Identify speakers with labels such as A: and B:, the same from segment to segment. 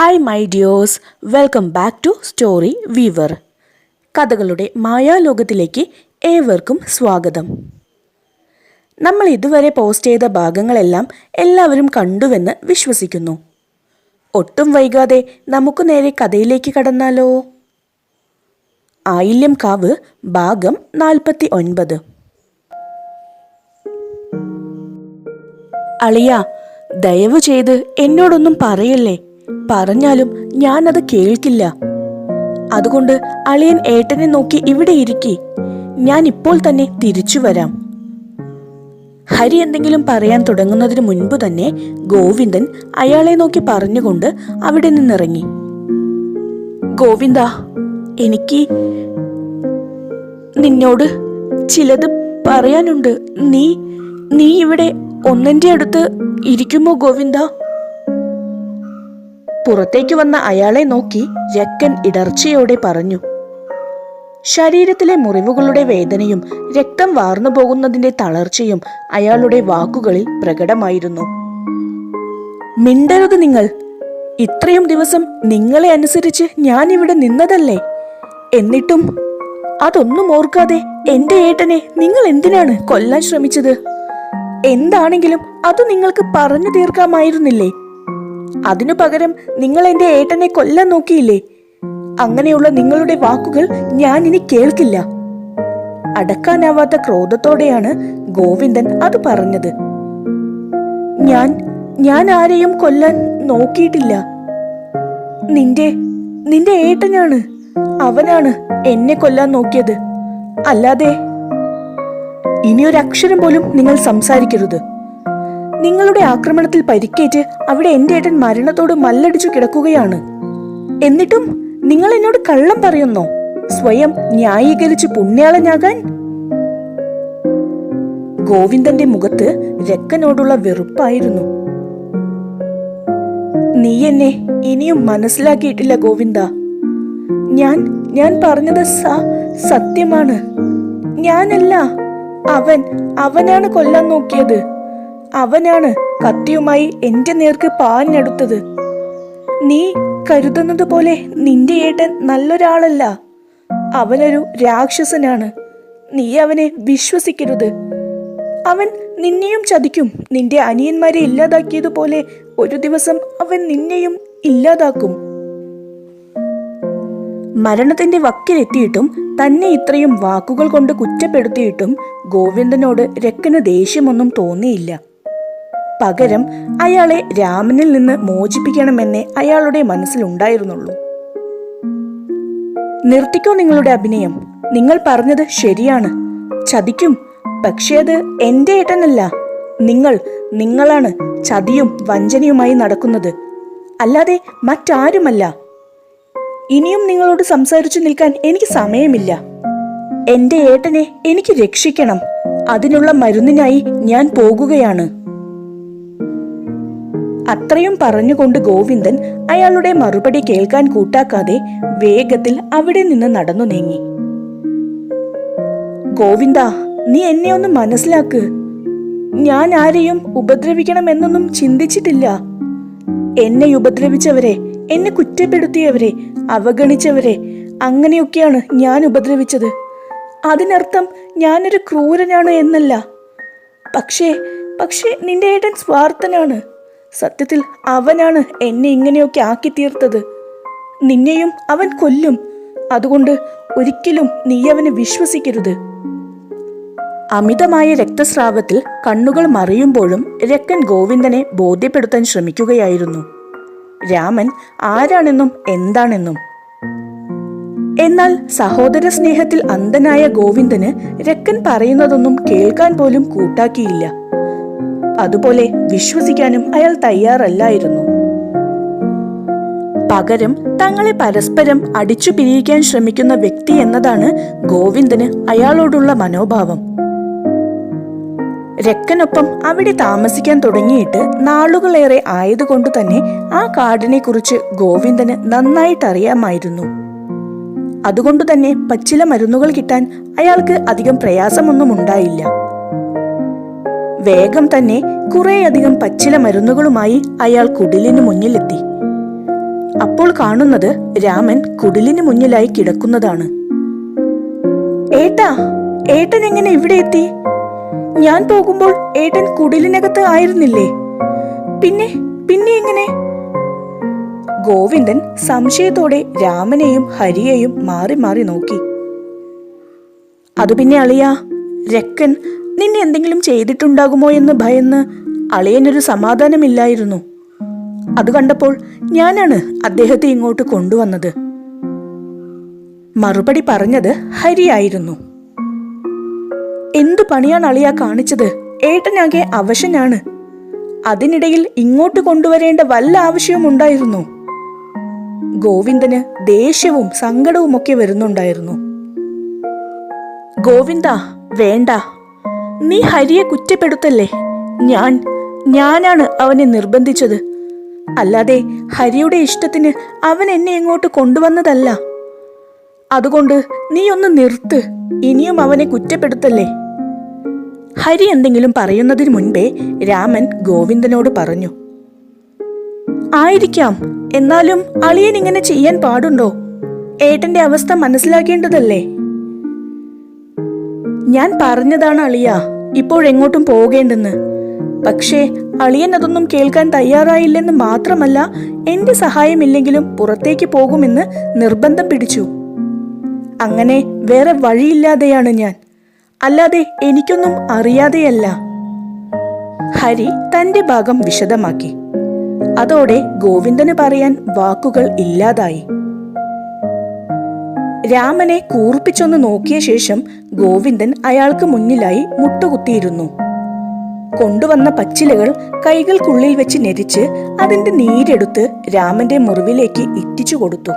A: Hi my dears welcome back to Story Weaver കഥകളുടെ മായാലോകത്തിലേക്ക് ഏവർക്കും സ്വാഗതം. നമ്മൾ ഇതുവരെ പോസ്റ്റ് ചെയ്ത ഭാഗങ്ങളെല്ലാം എല്ലാവരും കണ്ടുവെന്ന് വിശ്വസിക്കുന്നു. ഒട്ടും വൈകാതെ നമുക്ക് നേരെ കഥയിലേക്ക് കടന്നാലോ? ആയില്യം കാവ് ഭാഗം നാൽപ്പത്തി ഒൻപത് അളിയ ദയവ് ചെയ്ത് എന്നോടൊന്നും പറയല്ലേ? പറഞ്ഞാലും ഞാൻ അത് കേൾക്കില്ല. അതുകൊണ്ട് അളിയൻ ഏട്ടനെ നോക്കി ഇവിടെ ഇരിക്കി. ഞാൻ ഇപ്പോൾ തന്നെ തിരിച്ചു വരാം. ഹരി എന്തെങ്കിലും പറയാൻ തുടങ്ങുന്നതിന് മുൻപ് തന്നെ ഗോവിന്ദൻ അയാളെ നോക്കി പറഞ്ഞുകൊണ്ട് അവിടെ നിന്നിറങ്ങി. ഗോവിന്ദ എനിക്ക് നിന്നോട് ചിലത് പറയാനുണ്ട്. നീ നീ ഇവിടെ ഒന്നെന്റെ അടുത്ത് ഇരിക്കുമോ ഗോവിന്ദ? പുറത്തേക്ക് വന്ന അയാളെ നോക്കി രക്കൻ ഇടർച്ചയോടെ പറഞ്ഞു ശരീരത്തിലെ മുറിവുകളുടെ വേദനയും രക്തം വാർന്നു പോകുന്നതിന്റെ തളർച്ചയും അയാളുടെ വാക്കുകളിൽ പ്രകടമായിരുന്നു. മിണ്ടരുത് നിങ്ങൾ. ഇത്രയും ദിവസം നിങ്ങളെ അനുസരിച്ച് ഞാൻ ഇവിടെ നിന്നതല്ലേ? എന്നിട്ടും അതൊന്നും ഓർക്കാതെ എന്റെ ഏട്ടനെ നിങ്ങൾ എന്തിനാണ് കൊല്ലാൻ ശ്രമിച്ചത്? എന്താണെങ്കിലും അത് നിങ്ങൾക്ക് പറഞ്ഞു തീർക്കാമായിരുന്നില്ലേ? അതിനു പകരം നിങ്ങൾ എന്റെ ഏട്ടനെ കൊല്ലാൻ നോക്കിയില്ലേ? അങ്ങനെയുള്ള നിങ്ങളുടെ വാക്കുകൾ ഞാൻ ഇനി കേൾക്കില്ല. അടക്കാനാവാത്ത ക്രോധത്തോടെയാണ് ഗോവിന്ദൻ അത് പറഞ്ഞത്. ഞാൻ ഞാൻ ആരെയും കൊല്ലാൻ നോക്കിയിട്ടില്ല. നിന്റെ നിന്റെ ഏട്ടനാണ് അവനാണ് എന്നെ കൊല്ലാൻ നോക്കിയത്. അല്ലാതെ ഇനിയൊരക്ഷരം പോലും നിങ്ങൾ സംസാരിക്കരുത്. നിങ്ങളുടെ ആക്രമണത്തിൽ പരിക്കേറ്റ് അവിടെ എന്റെ ഏട്ടൻ മരണത്തോട് മല്ലടിച്ചു കിടക്കുകയാണ്. എന്നിട്ടും നിങ്ങൾ എന്നോട് കള്ളം പറയുന്നോ? സ്വയം ന്യായീകരിച്ച് പുണ്യാളനാകാൻ? ഗോവിന്ദന്റെ മുഖത്ത് രക്കനോടുള്ള വെറുപ്പായിരുന്നു. നീ എന്നെ ഇനിയും മനസ്സിലാക്കിയിട്ടില്ല ഗോവിന്ദ. ഞാൻ ഞാൻ പറഞ്ഞത് സത്യമാണ്. ഞാനല്ല അവൻ അവനാണ് കൊല്ലാൻ നോക്കിയത്. അവനാണ് കത്തിയുമായി എന്റെ നേർക്ക് പാഞ്ഞെടുത്തത്. നീ കരുതുന്നത് പോലെ നിന്റെ ഏട്ടൻ നല്ലൊരാളല്ല. അവനൊരു രാക്ഷസനാണ്. നീ അവനെ വിശ്വസിക്കരുത്. അവൻ നിന്നെയും ചതിക്കും. നിന്റെ അനിയന്മാരെ ഇല്ലാതാക്കിയതുപോലെ ഒരു ദിവസം അവൻ നിന്നെയും ഇല്ലാതാക്കും. മരണത്തിന്റെ വക്കിലെത്തിയിട്ടും തന്നെ ഇത്രയും വാക്കുകൾ കൊണ്ട് കുറ്റപ്പെടുത്തിയിട്ടും ഗോവിന്ദനോട് രക്കന് ദേഷ്യമൊന്നും തോന്നിയില്ല. പകരം അയാളെ രാമനിൽ നിന്ന് മോചിപ്പിക്കണമെന്നേ അയാളുടെ മനസ്സിലുണ്ടായിരുന്നുള്ളൂ. നിർത്തിക്കോ നിങ്ങളുടെ അഭിനയം. നിങ്ങൾ പറഞ്ഞത് ശരിയാണ്. ചതിക്കും. പക്ഷേ അത് എന്റെ ഏട്ടനല്ല. നിങ്ങൾ നിങ്ങളാണ് ചതിയും വഞ്ചനയുമായി നടക്കുന്നത്. അല്ലാതെ മറ്റാരുമല്ല. ഇനിയും നിങ്ങളോട് സംസാരിച്ചു നിൽക്കാൻ എനിക്ക് സമയമില്ല. എന്റെ ഏട്ടനെ എനിക്ക് രക്ഷിക്കണം. അതിനുള്ള മരുന്നിനായി ഞാൻ പോകുകയാണ്. അത്രയും പറഞ്ഞുകൊണ്ട് ഗോവിന്ദൻ അയാളുടെ മറുപടി കേൾക്കാൻ കൂട്ടാക്കാതെ വേഗത്തിൽ അവിടെ നിന്ന് നടന്നു നീങ്ങി. ഗോവിന്ദ നീ എന്നെ ഒന്ന് മനസ്സിലാക്ക്. ഞാൻ ആരെയും ഉപദ്രവിക്കണമെന്നൊന്നും ചിന്തിച്ചിട്ടില്ല. എന്നെ ഉപദ്രവിച്ചവരെ എന്നെ കുറ്റപ്പെടുത്തിയവരെ അവഗണിച്ചവരെ അങ്ങനെയൊക്കെയാണ് ഞാൻ ഉപദ്രവിച്ചത്. അതിനർത്ഥം ഞാനൊരു ക്രൂരനാണ് എന്നല്ല. പക്ഷേ പക്ഷേ നിന്റെ ഏട്ടൻ സ്വാർത്ഥനാണ്. സത്യത്തിൽ അവനാണ് എന്നെ ഇങ്ങനെയൊക്കെ ആക്കി തീർത്തത് നിന്നെയും അവൻ കൊല്ലും. അതുകൊണ്ട് ഒരിക്കലും നീ അവനെ വിശ്വസിക്കരുത്. അമിതമായ രക്തസ്രാവത്തിൽ കണ്ണുകൾ മറിയുമ്പോഴും രക്കൻ ഗോവിന്ദനെ ബോധ്യപ്പെടുത്താൻ ശ്രമിക്കുകയായിരുന്നു. രാമൻ ആരാണെന്നും എന്താണെന്നും. എന്നാൽ സഹോദര സ്നേഹത്തിൽ അന്ധനായ ഗോവിന്ദന് രക്കൻ പറയുന്നതൊന്നും കേൾക്കാൻ പോലും കൂട്ടാക്കിയില്ല. അതുപോലെ വിശ്വസിക്കാനും അയാൾ തയ്യാറല്ലായിരുന്നു. പകരം തങ്ങളെ പരസ്പരം അടിച്ചു പിരിയിക്കാൻ ശ്രമിക്കുന്ന വ്യക്തി എന്നതാണ് ഗോവിന്ദന് അയാളോടുള്ള മനോഭാവം. രക്കനൊപ്പം അവിടെ താമസിക്കാൻ തുടങ്ങിയിട്ട് നാളുകളേറെ ആയതുകൊണ്ട് തന്നെ ആ കാടിനെ കുറിച്ച് ഗോവിന്ദന് നന്നായിട്ട് അറിയാമായിരുന്നു അതുകൊണ്ട് തന്നെ പച്ചില മരുന്നുകൾ കിട്ടാൻ അയാൾക്ക് അധികം പ്രയാസമൊന്നും ഉണ്ടായില്ല വേഗം തന്നെ കുറേയധികം പച്ചില മരുന്നുകളുമായി അയാൾ കുടിലിന് മുന്നിലെത്തി. അപ്പോൾ കാണുന്നത് രാമൻ കുടിലിന് മുന്നിലായി കിടക്കുന്നതാണ്. ഏട്ടാ ഏട്ടൻ എങ്ങനെ ഇവിടെ എത്തി? ഞാൻ പോകുമ്പോൾ ഏട്ടൻ കുടിലിനകത്ത് ആയിരുന്നില്ലേ? പിന്നെ പിന്നെ എങ്ങനെ? ഗോവിന്ദൻ സംശയത്തോടെ രാമനെയും ഹരിയെയും മാറി മാറി നോക്കി. അത് പിന്നെ അളിയ രക്കൻ നിന്നെ എന്തെങ്കിലും ചെയ്തിട്ടുണ്ടാകുമോ എന്ന് ഭയന്ന് അളിയനൊരു സമാധാനമില്ലായിരുന്നു. അത് കണ്ടപ്പോൾ ഞാനാണ് അദ്ദേഹത്തെ ഇങ്ങോട്ട് കൊണ്ടുവന്നത്. മറുപടി പറഞ്ഞത് ഹരിയായിരുന്നു. എന്തു പണിയാണ് അളിയ കാണിച്ചത്? ഏട്ടനാകെ അവശനാണ്. അതിനിടയിൽ ഇങ്ങോട്ട് കൊണ്ടുവരേണ്ട വല്ല ആവശ്യവും ഉണ്ടായിരുന്നു. ഗോവിന്ദന് ദേഷ്യവും സങ്കടവും ഒക്കെ വരുന്നുണ്ടായിരുന്നു. ഗോവിന്ദ വേണ്ട. നീ ഹരിയെ കുറ്റപ്പെടുത്തല്ലേ? ഞാൻ ഞാനാണ് അവനെ നിർബന്ധിച്ചത്. അല്ലാതെ ഹരിയുടെ ഇഷ്ടത്തിന് അവൻ എന്നെ ഇങ്ങോട്ട് കൊണ്ടുവന്നതല്ല. അതുകൊണ്ട് നീ ഒന്ന് നിർത്ത് ഇനിയും അവനെ കുറ്റപ്പെടുത്തല്ലേ? ഹരി എന്തെങ്കിലും പറയുന്നതിന് മുൻപേ രാമൻ ഗോവിന്ദനോട് പറഞ്ഞു ആയിരിക്കാം എന്നാലും അളിയൻ ഇങ്ങനെ ചെയ്യാൻ പാടുണ്ടോ? ഏട്ടന്റെ അവസ്ഥ മനസ്സിലാക്കേണ്ടതല്ലേ? ഞാൻ പറഞ്ഞതാണ് അളിയ ഇപ്പോഴെങ്ങോട്ടും പോകേണ്ടെന്ന്. പക്ഷേ അളിയൻ അതൊന്നും കേൾക്കാൻ തയ്യാറായില്ലെന്ന് മാത്രമല്ല എന്റെ സഹായമില്ലെങ്കിലും പുറത്തേക്ക് പോകുമെന്ന് നിർബന്ധം പിടിച്ചു. അങ്ങനെ വേറെ വഴിയില്ലാതെയാണ് ഞാൻ. അല്ലാതെ എനിക്കൊന്നും അറിയാതെയല്ല. ഹരി തന്റെ ഭാഗം വിശദമാക്കി. അതോടെ ഗോവിന്ദന് പറയാൻ വാക്കുകൾ ഇല്ലാതായി. രാമനെ കൂർപ്പിച്ചൊന്ന് നോക്കിയ ശേഷം ഗോവിന്ദൻ അയാൾക്ക് മുന്നിലായി മുട്ടുകുത്തിയിരുന്നു. കൊണ്ടുവന്ന പച്ചിലകൾ കൈകൾക്കുള്ളിൽ വെച്ച് ഞെരിച്ച് അതിന്റെ നീരെടുത്ത് രാമന്റെ മുറിവിലേക്ക് ഇറ്റിച്ചു കൊടുത്തു.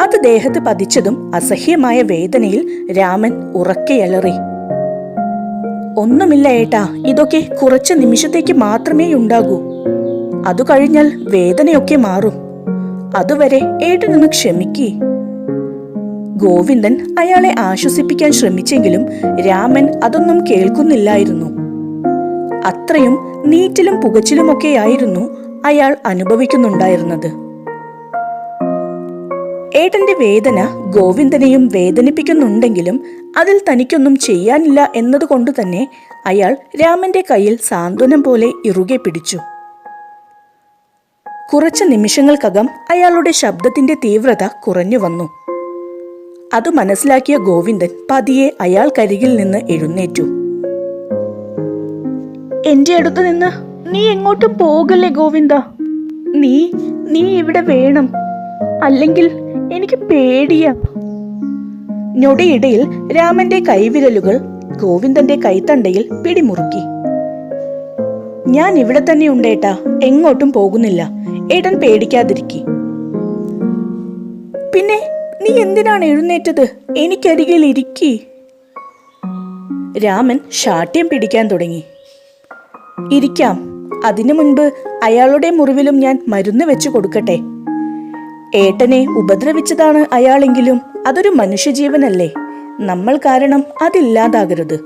A: അത് ദേഹത്ത് പതിച്ചതും അസഹ്യമായ വേദനയിൽ രാമൻ ഉറക്കെയലറി ഒന്നുമില്ല ഏട്ടാ ഇതൊക്കെ കുറച്ച് നിമിഷത്തേക്ക് മാത്രമേ ഉണ്ടാകൂ അതു കഴിഞ്ഞാൽ വേദനയൊക്കെ മാറും. അതുവരെ ഏട്ടനൊന്ന് ക്ഷമിക്കേ. ഗോവിന്ദൻ അയാളെ ആശ്വസിപ്പിക്കാൻ ശ്രമിച്ചെങ്കിലും രാമൻ അതൊന്നും കേൾക്കുന്നില്ലായിരുന്നു. അത്രയും നീറ്റിലും പുകച്ചിലുമൊക്കെയായിരുന്നു അയാൾ അനുഭവിക്കുന്നുണ്ടായിരുന്നത്. ഏട്ടന്റെ വേദന ഗോവിന്ദനെയും വേദനിപ്പിക്കുന്നുണ്ടെങ്കിലും അതിൽ തനിക്കൊന്നും ചെയ്യാനില്ല എന്നതുകൊണ്ട് തന്നെ അയാൾ രാമന്റെ കയ്യിൽ സാന്ത്വനം പോലെ ഇറുകെ പിടിച്ചു. കുറച്ച് നിമിഷങ്ങൾക്കകം അയാളുടെ ശബ്ദത്തിന്റെ തീവ്രത കുറഞ്ഞു വന്നു. അത് മനസ്സിലാക്കിയ ഗോവിന്ദൻ പതിയെ അയാൾക്കരികിൽ നിന്ന് എഴുന്നേറ്റു. എന്റെ അടുത്ത് നിന്ന് നീ എങ്ങോട്ടും പോകല്ലേ ഗോവിന്ദ? നീ നീ ഇവിടെ വേണം. അല്ലെങ്കിൽ എനിക്ക് പേടിയാ. ഞൊടിയിടയിൽ രാമന്റെ കൈവിരലുകൾ ഗോവിന്ദന്റെ കൈത്തണ്ടയിൽ പിടിമുറുക്കി. ഞാൻ ഇവിടെ തന്നെ ഉണ്ടേട്ടാ. എങ്ങോട്ടും പോകുന്നില്ല. ഏട്ടൻ പേടിക്കാതിരിക്കി. പിന്നെ നീ എന്തിനാണ് എഴുന്നേറ്റത്? എനിക്കരികിൽ ഇരിക്കി. രാമൻ ശാഠ്യം പിടിക്കാൻ തുടങ്ങി. ഇരിക്കാം. അതിനു മുൻപ് അയാളുടെ മുറിവിലും ഞാൻ മരുന്ന് വെച്ചു കൊടുക്കട്ടെ. ഏട്ടനെ ഉപദ്രവിച്ചതാണ് അയാളെങ്കിലും അതൊരു മനുഷ്യജീവനല്ലേ. നമ്മൾ കാരണം അതില്ലാതാകരുത്.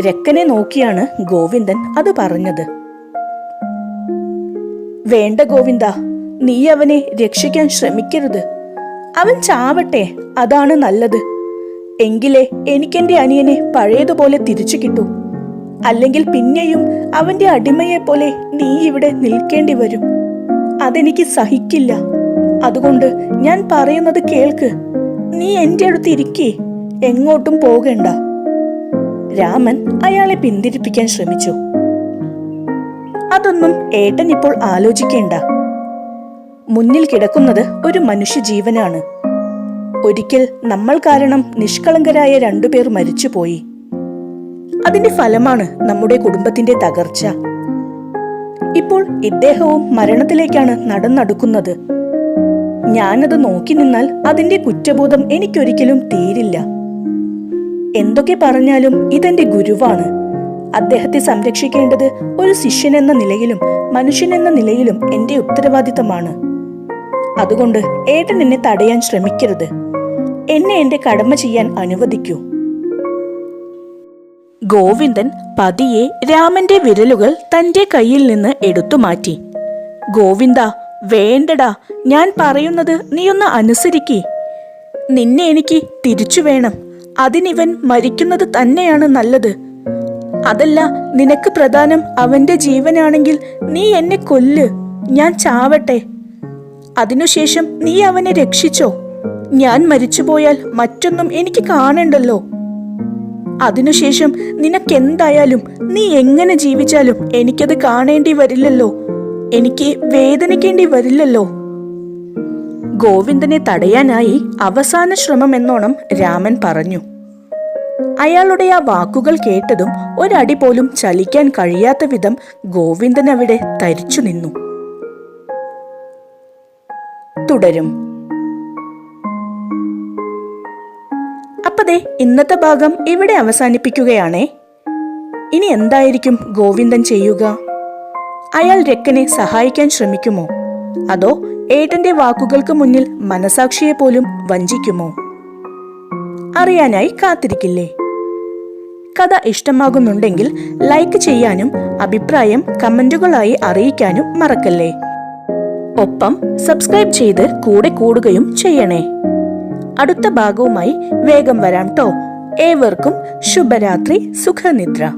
A: രക്കനെ നോക്കിയാണ് ഗോവിന്ദൻ അത് പറഞ്ഞത്. വേണ്ട ഗോവിന്ദ നീ അവനെ രക്ഷിക്കാൻ ശ്രമിക്കരുത്. അവൻ ചാവട്ടെ അതാണ് നല്ലത്. എങ്കിലേ എനിക്കെന്റെ അനിയനെ പഴയതുപോലെ തിരിച്ചു കിട്ടൂ. അല്ലെങ്കിൽ പിന്നെയും അവന്റെ അടിമയെ പോലെ നീ ഇവിടെ നിൽക്കേണ്ടി വരും. അതെനിക്ക് സഹിക്കില്ല. അതുകൊണ്ട് ഞാൻ പറയുന്നത് കേൾക്ക്. നീ എന്റെ അടുത്ത് ഇരിക്കേ എങ്ങോട്ടും പോകണ്ട. രാമൻ അയാളെ പിന്തിരിപ്പിക്കാൻ ശ്രമിച്ചു. അതൊന്നും ഏട്ടൻ ഇപ്പോൾ ആലോചിക്കേണ്ട. മുന്നിൽ കിടക്കുന്നത് ഒരു മനുഷ്യജീവനാണ്. ഒരിക്കൽ നമ്മൾ കാരണം നിഷ്കളങ്കരായ രണ്ടുപേർ മരിച്ചുപോയി. അതിന്റെ ഫലമാണ് നമ്മുടെ കുടുംബത്തിന്റെ തകർച്ച. ഇപ്പോൾ ഇദ്ദേഹവും മരണത്തിലേക്കാണ് നടന്നടുക്കുന്നത്. ഞാനത് നോക്കി നിന്നാൽ അതിന്റെ കുറ്റബോധം എനിക്കൊരിക്കലും തീരില്ല. എന്തൊക്കെ പറഞ്ഞാലും ഇതെന്റെ ഗുരുവാണ്. അദ്ദേഹത്തെ സംരക്ഷിക്കേണ്ടത് ഒരു ശിഷ്യൻ എന്ന നിലയിലും മനുഷ്യൻ എന്ന നിലയിലും എന്റെ ഉത്തരവാദിത്തമാണ്. അതുകൊണ്ട് ഏട്ടൻ എന്നെ തടയാൻ ശ്രമിക്കരുത്. എന്നെ എന്റെ കടമ ചെയ്യാൻ അനുവദിക്കൂ. ഗോവിന്ദൻ പതിയെ രാമന്റെ വിരലുകൾ തന്റെ കയ്യിൽ നിന്ന് എടുത്തു മാറ്റി. ഗോവിന്ദ വേണ്ടടാ ഞാൻ പറയുന്നത് നീയൊന്ന് അനുസരിക്കേ. നിന്നെ എനിക്ക് തിരിച്ചു വേണം. അതിനിവൻ മരിക്കുന്നത് തന്നെയാണ് നല്ലത്. അതല്ല നിനക്ക് പ്രധാനം അവന്റെ ജീവനാണെങ്കിൽ നീ എന്നെ കൊല്ല്. ഞാൻ ചാവട്ടെ. അതിനുശേഷം നീ അവനെ രക്ഷിച്ചോ. ഞാൻ മരിച്ചുപോയാൽ മറ്റൊന്നും എനിക്ക് കാണണ്ടല്ലോ. അതിനുശേഷം നിനക്കെന്തായാലും നീ എങ്ങനെ ജീവിച്ചാലും എനിക്കത് കാണേണ്ടി വരില്ലല്ലോ. എനിക്ക് വേദനിക്കേണ്ടി വരില്ലല്ലോ. ഗോവിന്ദനെ തടയാനായി അവസാന ശ്രമം എന്നോണം രാമൻ പറഞ്ഞു. അയാളുടെ ആ വാക്കുകൾ കേട്ടതും ഒരടി പോലും ചലിക്കാൻ കഴിയാത്ത വിധം ഗോവിന്ദൻ അവിടെ തരിച്ചു നിന്നു. തുടരും. അപ്പതേ ഇന്നത്തെ ഭാഗം ഇവിടെ അവസാനിപ്പിക്കുകയാണേ. ഇനി എന്തായിരിക്കും ഗോവിന്ദൻ ചെയ്യുക? അയാൾ രക്കനെ സഹായിക്കാൻ ശ്രമിക്കുമോ? അതോ ഏട്ടന്റെ വാക്കുകൾക്ക് മുന്നിൽ മനസാക്ഷിയെ പോലും വഞ്ചിക്കുമോ? അറിയാനായി കാത്തിരിക്കില്ലേ? കഥ ഇഷ്ടമാകുന്നുണ്ടെങ്കിൽ ലൈക്ക് ചെയ്യാനും അഭിപ്രായം കമന്റുകളായി അറിയിക്കാനും മറക്കല്ലേ? ഒപ്പം സബ്സ്ക്രൈബ് ചെയ്ത് കൂടെ കൂടുകയും ചെയ്യണേ. അടുത്ത ഭാഗവുമായി വേഗം വരാം ട്ടോ. ഏവർക്കും ശുഭരാത്രി സുഖനിദ്ര.